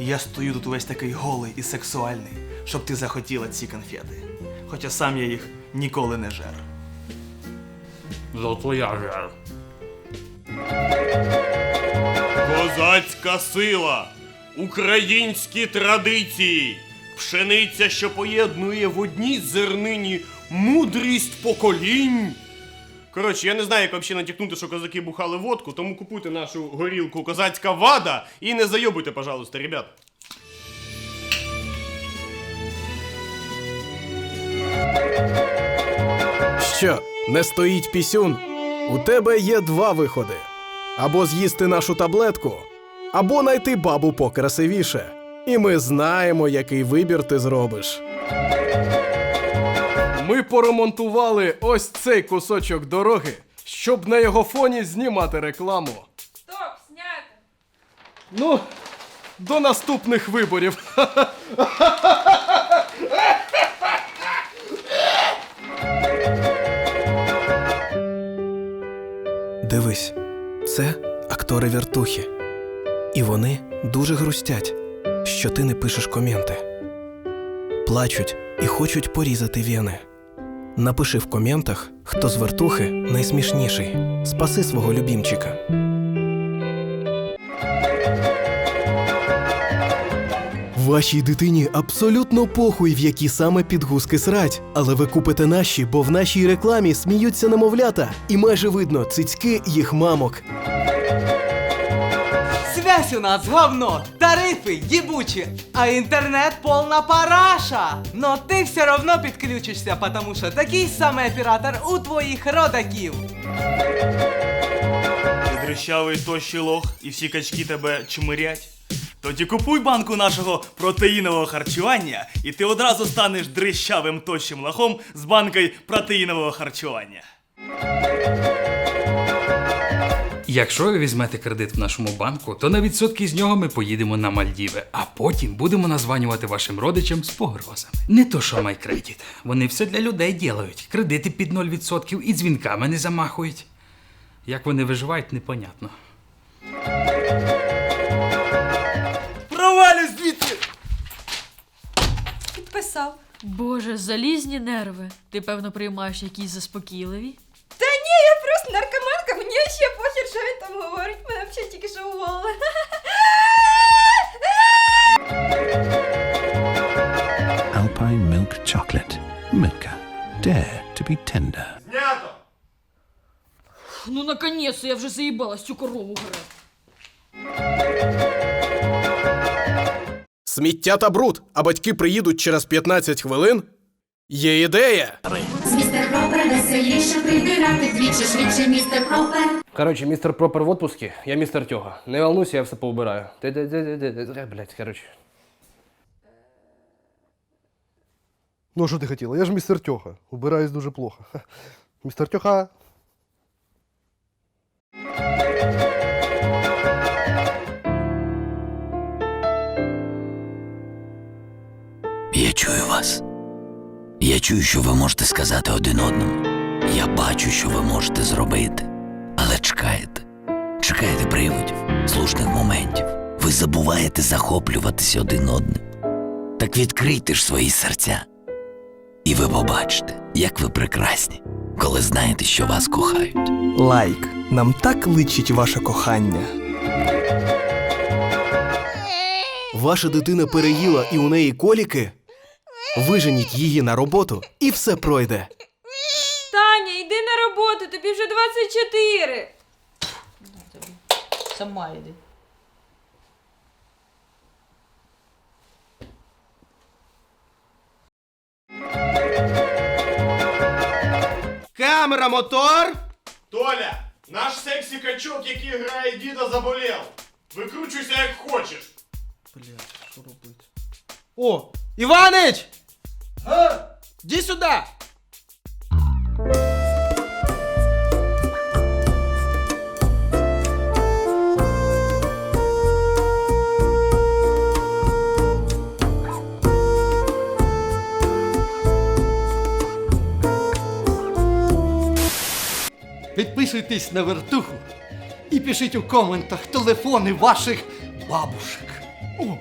Я стою тут увесь такий голий і сексуальний, щоб ти захотіла ці конфети. Хоча сам я їх ніколи не жер. Зато я жер. Козацька сила, українські традиції, пшениця, що поєднує в одній зернині мудрість поколінь. Коротше, я не знаю, як взагалі натякнути, що козаки бухали водку, тому купуйте нашу горілку козацька вада і не зайобуйте, пожалуйста, ребят. Що, не стоїть пісюн? У тебе є два виходи: або з'їсти нашу таблетку, або знайти бабу покрасивіше. І ми знаємо, який вибір ти зробиш. Ми поремонтували ось цей кусочок дороги, щоб на його фоні знімати рекламу. Стоп, снято! Ну, до наступних виборів. Дивись, це актори вертухи. І вони дуже грустять, що ти не пишеш коменти. Плачуть і хочуть порізати вени. Напиши в коментах, хто з вертухи найсмішніший. Спаси свого любімчика. Вашій дитині абсолютно похуй, в які саме підгузки срать. Але ви купите наші, бо в нашій рекламі сміються немовлята, і майже видно цицьки їх мамок. Связь у нас говно, тарифы ебучие, а интернет полна параша. Но ты все равно подключишься, потому что такий самый оператор у твоїх родаків. Ти дрищавий тощий лох, і всі качки тебе чмирять. Тоді купуй банку нашого протеїнового харчування, і ти одразу станеш дрищавим тощим лохом з банкою протеїнового харчування. Якщо ви візьмете кредит в нашому банку, то на відсотки з нього ми поїдемо на Мальдіви, а потім будемо названювати вашим родичам з погрозами. Не то, що MyCredit. Вони все для людей ділають. Кредити під 0% і дзвінками не замахують. Як вони виживають, непонятно. Провалюй звідси! Підписав. Боже, залізні нерви. Ти, певно, приймаєш якісь заспокійливі? Що він там говорить, мене взагалі тільки що уволили. Alpine milk chocolate. Milka. Dare to be tender. Знято! Ну, наконець, я вже заїбалась цю корову грати. Сміття та бруд, а батьки приїдуть через 15 хвилин. Є ідея. З містер Пропер веселіше прибирати двічі швидше містер Пропер. Короче, мистер Пропер в отпуске, я мистер Тёга. Не волнуйся, я все поубираю. Ты, ты, ты, ты, ты, блядь, короче. Ну, а що ти хотіла? Я ж містер Тьоха. Убираюсь дуже плохо. Ха. Містер Тьоха. Чую, що ви можете сказати один одному. Я бачу, що ви можете зробити. Але чекаєте. Чекаєте приводів, слушних моментів. Ви забуваєте захоплюватися один одним. Так відкрийте ж свої серця. І ви побачите, як ви прекрасні, коли знаєте, що вас кохають. Лайк. Нам так личить ваше кохання. Ваша дитина переїла і у неї коліки. Виженіть її на роботу і все пройде. Таня, йди на роботу, тобі вже 24. Сама йди. Камера, мотор! Толя, наш сексі качок, який грає діда, заболів. Викручуйся як хочеш. О, Іванич! Іди сюди! Підписуйтесь на вертуху і пишіть у коментах телефони ваших бабушек. О,